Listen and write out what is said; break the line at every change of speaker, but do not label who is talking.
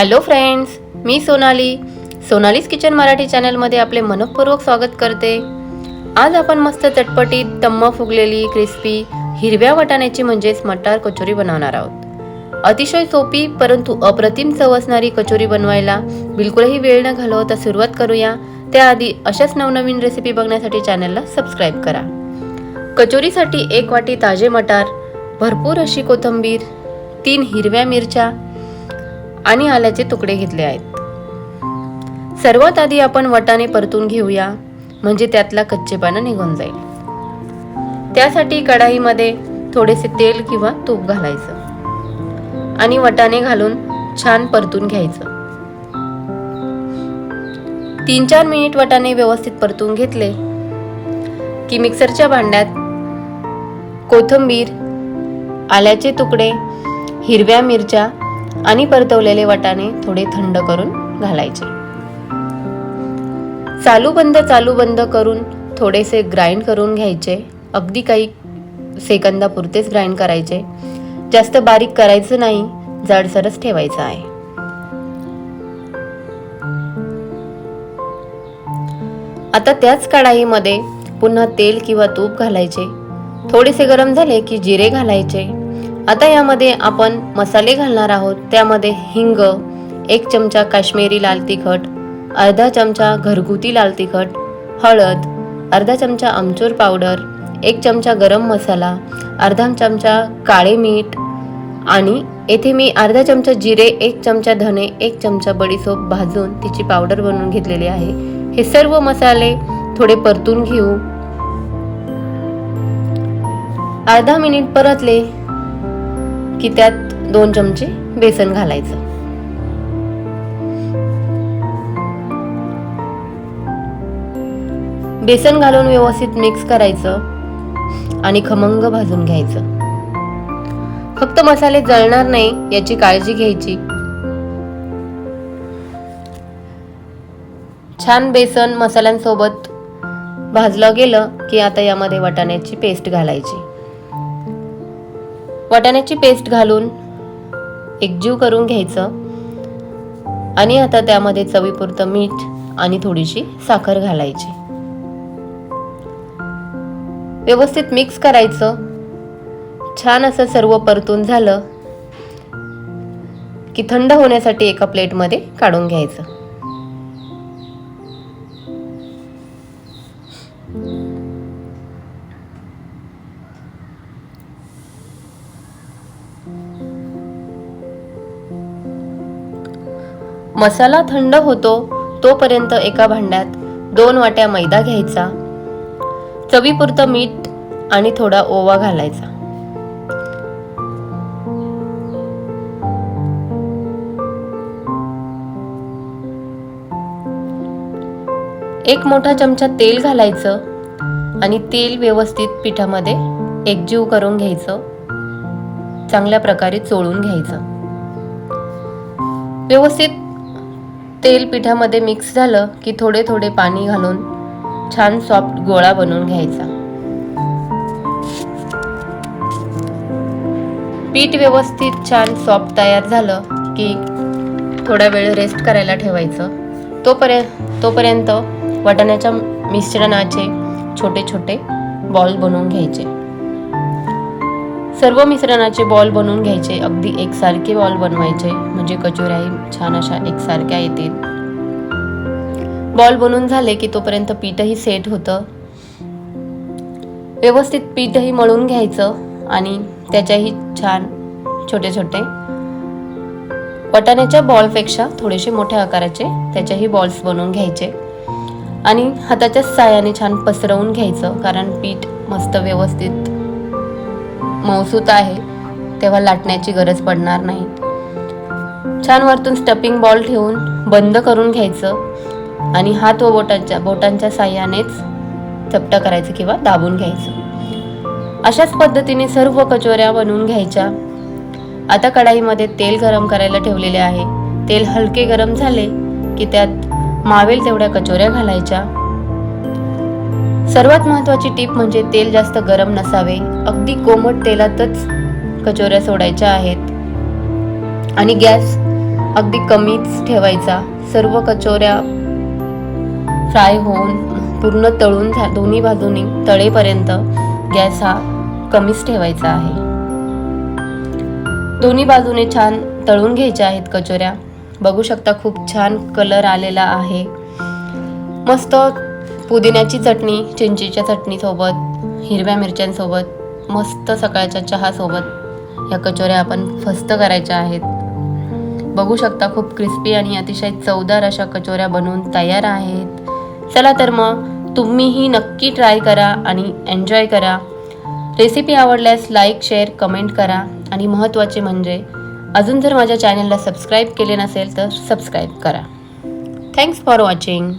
Hello friends मी Sonali. Sonali's kitchen Marathi चॅनलमध्ये आपले मनपूर्वक स्वागत करते. आज आपण मस्त चटपटीत तम्म फुगलेली क्रिस्पी हिरव्या वाटाण्याची म्हणजेच मटार कचोरी बनवणार आहोत. अतिशय सोपी परंतु अप्रतिम चव असणारी कचोरी बनवायला बिलकुलही वेळ न घालवता सुरुवात करूया. त्याआधी अशाच नवनवीन रेसिपी बघण्यासाठी चॅनलला सबस्क्राईब करा. कचोरीसाठी एक वाटी ताजे मटार भरपूर अशी कोथिंबीर तीन हिरव्या मिरच्या आणि आल्याचे तुकडे घेतले आहेत. सर्वात आधी आपण वटाने परतून घेऊया म्हणजे त्यातला कच्चेपणा निघून जाईल. त्यासाठी कढाईमध्ये थोडेसे तेल किंवा तूप घालायचं आणि वटाणे घालून छान परतून घ्यायचं. तीन चार मिनिट वटाणे व्यवस्थित परतून घेतले की मिक्सरच्या भांड्यात कोथिंबीर आल्याचे तुकडे हिरव्या मिरच्या आणि परतवलेले वाटाणे थोडे थंड करून घालायचे. चालू बंद चालू बंद करून थोडेसे ग्राइंड करून घ्यायचे. अगदी काही सेकंदापुरतेच ग्राइंड करायचे. जास्त बारीक करायचं नाही जाडसरच ठेवायचं आहे. आता त्याच कढाईमध्ये पुन्हा तेल किंवा तूप घालायचे. थोडेसे गरम झाले की जिरे घालायचे. आता यामध्ये आपण मसाले घालणार आहोत. त्यामध्ये हिंग एक चमचा काश्मीरी लाल तिखट अर्धा चमचा घरगुती लाल तिखट हळद अर्धा चमचा आमचूर पावडर एक चमचा गरम मसाला अर्धा चमचा काळे मीठ आणि येथे मी अर्धा चमचा जिरे एक चमचा धने एक चमचा बडीसोप भाजून तिची पावडर बनवून घेतलेली आहे. हे सर्व मसाले थोडे परतून घेऊ. अर्धा मिनिट परतले. की त्यात दोन चमचे बेसन घालायचं. बेसन घालून व्यवस्थित मिक्स करायचं आणि खमंग भाजून घ्यायचं. फक्त मसाले जळणार नाही याची काळजी घ्यायची. छान बेसन मसाल्यांसोबत भाजलं गेलं की आता यामध्ये वाटाण्याची पेस्ट घालायची. वाटाण्याची पेस्ट घालून एकजीव करून घ्यायचं. आणि आता त्यामध्ये चवीपुरतं मीठ आणि थोडीशी साखर घालायची. व्यवस्थित मिक्स करायचं. छान असं सर्व परतून झालं की थंड होण्यासाठी एका प्लेटमध्ये काढून घ्यायचं. मसाला थंड होतो तोपर्यंत एका भांड्यात दोन वाट्या मैदा घ्यायचा चवीपुरतं मीठ आणि थोडा ओवा घालायचा. एक मोठा चमचा तेल घालायचं आणि तेल व्यवस्थित पिठामध्ये एकजीव करून घ्यायचं. चांगल्या प्रकारे चोळून घ्यायचं. व्यवस्थित तेल पिठामध्ये मिक्स झालं की थोडे थोडे पाणी घालून छान सॉफ्ट गोळा बनवून घ्यायचा. पीठ व्यवस्थित छान सॉफ्ट तयार झालं की थोडा वेळ रेस्ट करायला ठेवायचं. तोपर्यंत तोपर्यंत वाटाण्याच्या मिश्रणाचे छोटे छोटे बॉल बनवून घ्यायचे. सर्व मिश्रणाचे बॉल बनवून घ्यायचे. अगदी एकसारखे बॉल बनवायचे. म्हणजे कचोऱ्याही छान अशा एकसारख्या येतील. बॉल बनवून झाले की तोपर्यंत पीठही सेट होतं. व्यवस्थित पीठही मळून घ्यायचं आणि त्याच्याही छान छोटे छोटे. वटाण्याच्या बॉलपेक्षा थोडेसे मोठ्या आकाराचे त्याच्याही बॉल्स बनवून घ्यायचे. आणि हाताच्या साह्याने छान पसरवून घ्यायचं कारण पीठ मस्त व्यवस्थित मौसूत आहे तेव्हा लाटण्याची गरज पडणार नाही. छान वरतून स्टपिंग बॉल ठेवून बंद करून घ्यायचं आणि हात व बोटांच्या बोटांच्या साह्यानेच चपटा करायचं किंवा दाबून घ्यायचं. अशाच पद्धतीने सर्व कचोऱ्या बनवून घ्यायच्या. आता कढाईमध्ये तेल गरम करायला ठेवलेले आहे. तेल हलके गरम झाले की त्यात मावेल तेवढ्या कचोऱ्या घालायच्या. सर्वात महत्त्वाची टीप म्हणजे तेल जास्त गरम नसावे. अगदी कोमट तेलातच कचोऱ्या सोडायच्या आहेत. आणि गॅस अगदी कमीच ठेवायचा. सर्व कचोऱ्या फ्राय होऊन पूर्ण तळून झा दोन्ही बाजूनी तळेपर्यंत गॅस हा कमीच ठेवायचा आहे. दोन्ही बाजूने छान तळून घ्यायच्या आहेत कचोऱ्या. बघू शकता खूप छान कलर आलेला आहे. मस्त पुदिन्याची चटणी चिंचेच्या चटणीसोबत हिरव्या मिरच्यांसोबत मस्त सकाळच्या चहासोबत ह्या कचोऱ्या आपण फस्त करायच्या आहेत. बघू शकता खूप क्रिस्पी आणि अतिशय चवदार अशा कचोऱ्या बनवून तयार आहेत. चला तर मग तुम्हीही नक्की ट्राय करा आणि एन्जॉय करा. रेसिपी आवडल्यास लाईक शेअर कमेंट करा. आणि महत्त्वाचे म्हणजे अजून जर माझ्या चॅनलला सबस्क्राईब केले नसेल तर सबस्क्राईब करा. Thanks for watching